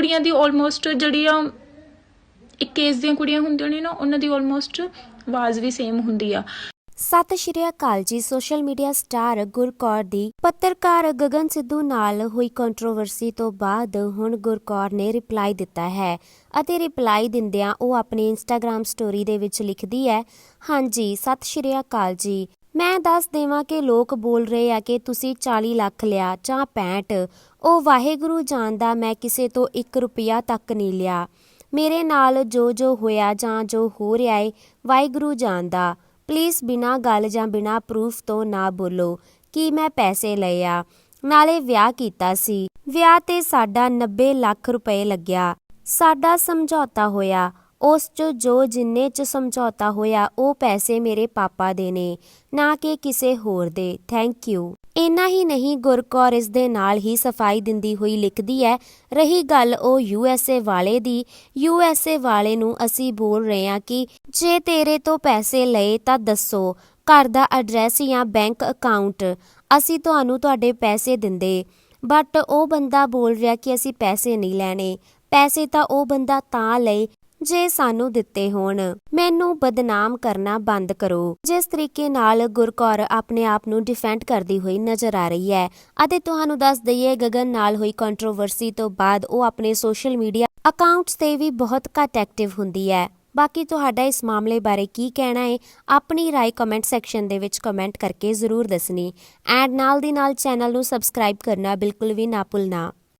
ਕੁੜੀਆਂ ਦੀ ਆਲਮੋਸਟ ਜਿਹੜੀਆਂ ਇੱਕ ਕੇਸ ਦੀਆਂ ਕੁੜੀਆਂ ਹੁੰਦੀਆਂ ਨੇ ਨਾ, ਉਹਨਾਂ ਦੀ ਆਲਮੋਸਟ ਆਵਾਜ਼ ਵੀ ਸੇਮ ਹੁੰਦੀ ਆ। ਸਤਿ ਸ਼੍ਰੀ ਅਕਾਲ ਜੀ। ਸੋਸ਼ਲ ਮੀਡੀਆ ਸਟਾਰ ਗੁਰਕੌਰ ਦੀ ਪੱਤਰਕਾਰ ਗਗਨ ਸਿੱਧੂ ਨਾਲ ਹੋਈ ਕੰਟਰੋਵਰਸੀ ਤੋਂ ਬਾਅਦ ਹੁਣ ਗੁਰਕੌਰ ਨੇ ਰਿਪਲਾਈ ਦਿੱਤਾ ਹੈ ਅਤੇ ਰਿਪਲਾਈ ਦਿੰਦਿਆਂ ਉਹ ਆਪਣੀ ਇੰਸਟਾਗ੍ਰam ਸਟੋਰੀ ਦੇ ਵਿੱਚ ਲਿਖਦੀ ਹੈ, ਹਾਂਜੀ, ਸਤਿ ਸ਼੍ਰੀ ਅਕਾਲ ਜੀ। ਮੈਂ ਦੱਸ ਦੇਵਾਂ ਕਿ ਲੋਕ ਬੋਲ ਰਹੇ ਆ ਕਿ ਤੁਸੀਂ 40 ਲੱਖ ਲਿਆ ਜਾਂ 65 ਉਹ ਵਾਹਿਗੁਰੂ ਜਾਣਦਾ ਮੈਂ ਕਿਸੇ ਤੋਂ 1 ਰੁਪਿਆ ਤੱਕ ਨਹੀਂ ਲਿਆ। ਮੇਰੇ ਨਾਲ ਜੋ ਜੋ ਹੋਇਆ ਜਾਂ ਜੋ ਹੋ ਰਿਹਾ ਏ, ਵਾਹਿਗੁਰੂ ਜਾਣਦਾ। ਪਲੀਜ਼ ਬਿਨਾ ਗੱਲ ਜਾਂ ਬਿਨਾ ਪ੍ਰੂਫ ਤੋਂ ਨਾ ਬੋਲੋ ਕਿ ਮੈਂ ਪੈਸੇ ਲਏ ਆ। ਨਾਲੇ ਵਿਆਹ ਕੀਤਾ ਸੀ। ਵਿਆਹ ਤੇ ਸਾਡਾ 90 ਲੱਖ ਰੁਪਏ ਲੱਗਿਆ। ਸਾਡਾ ਸਮਝੌਤਾ ਹੋਇਆ। ਉਸ 'ਚ ਜੋ ਜਿੰਨੇ 'ਚ ਸਮਝੌਤਾ ਹੋਇਆ, ਉਹ ਪੈਸੇ ਮੇਰੇ ਪਾਪਾ ਦੇ ਨੇ, ਨਾ ਕਿ ਕਿਸੇ ਹੋਰ ਦੇ। ਥੈਂਕ ਯੂ ਇੰਨਾ ਹੀ ਨਹੀਂ, ਗੁਰਕੌਰ ਇਸ ਦੇ ਨਾਲ ਹੀ ਸਫ਼ਾਈ ਦਿੰਦੀ ਹੋਈ ਲਿਖਦੀ ਹੈ, ਰਹੀ ਗੱਲ ਉਹ ਯੂਐਸਏ ਵਾਲੇ ਦੀ। ਯੂਐਸਏ ਵਾਲੇ ਨੂੰ ਅਸੀਂ ਬੋਲ ਰਹੇ ਹਾਂ ਕਿ ਜੇ ਤੇਰੇ ਤੋਂ ਪੈਸੇ ਲਏ ਤਾਂ ਦੱਸੋ, ਘਰ ਦਾ ਐਡਰੈਸ ਜਾਂ ਬੈਂਕ ਅਕਾਊਂਟ। ਅਸੀਂ ਤੁਹਾਨੂੰ ਤੁਹਾਡੇ ਪੈਸੇ ਦਿੰਦੇ। ਬਟ ਉਹ ਬੰਦਾ ਬੋਲ ਰਿਹਾ ਕਿ ਅਸੀਂ ਪੈਸੇ ਨਹੀਂ ਲੈਣੇ। ਪੈਸੇ ਤਾਂ ਉਹ ਬੰਦਾ ਤਾਂ ਲਏ ਜੇ ਸਾਨੂੰ ਦਿੱਤੇ ਹੋਣ, ਮੈਨੂੰ ਬਦਨਾਮ ਕਰਨਾ ਬੰਦ ਕਰੋ। ਜਿਸ ਤਰੀਕੇ ਨਾਲ ਗੁਰਕੌਰ ਆਪਣੇ ਆਪ ਨੂੰ ਡਿਫੈਂਡ ਕਰਦੀ ਹੋਈ ਨਜ਼ਰ ਆ ਰਹੀ ਹੈ, ਅਤੇ ਤੁਹਾਨੂੰ ਦੱਸ ਦਈਏ, ਗਗਨ ਨਾਲ ਹੋਈ ਕੰਟਰੋਵਰਸੀ ਤੋਂ ਬਾਅਦ ਉਹ ਆਪਣੇ ਸੋਸ਼ਲ ਮੀਡੀਆ ਅਕਾਊਂਟਸ ਤੇ ਵੀ ਬਹੁਤ ਘੱਟ ਐਕਟਿਵ ਹੁੰਦੀ ਹੈ। ਬਾਕੀ ਤੁਹਾਡਾ ਇਸ ਮਾਮਲੇ ਬਾਰੇ ਕੀ ਕਹਿਣਾ ਹੈ, ਆਪਣੀ ਰਾਏ ਕਮੈਂਟ ਸੈਕਸ਼ਨ ਦੇ ਵਿੱਚ ਕਮੈਂਟ ਕਰਕੇ ਜ਼ਰੂਰ ਦੱਸਣੀ। ਐਂਡ ਨਾਲ ਦੀ ਨਾਲ ਚੈਨਲ ਨੂੰ ਸਬਸਕ੍ਰਾਈਬ ਕਰਨਾ ਬਿਲਕੁਲ ਵੀ ਨਾ ਭੁੱਲਣਾ।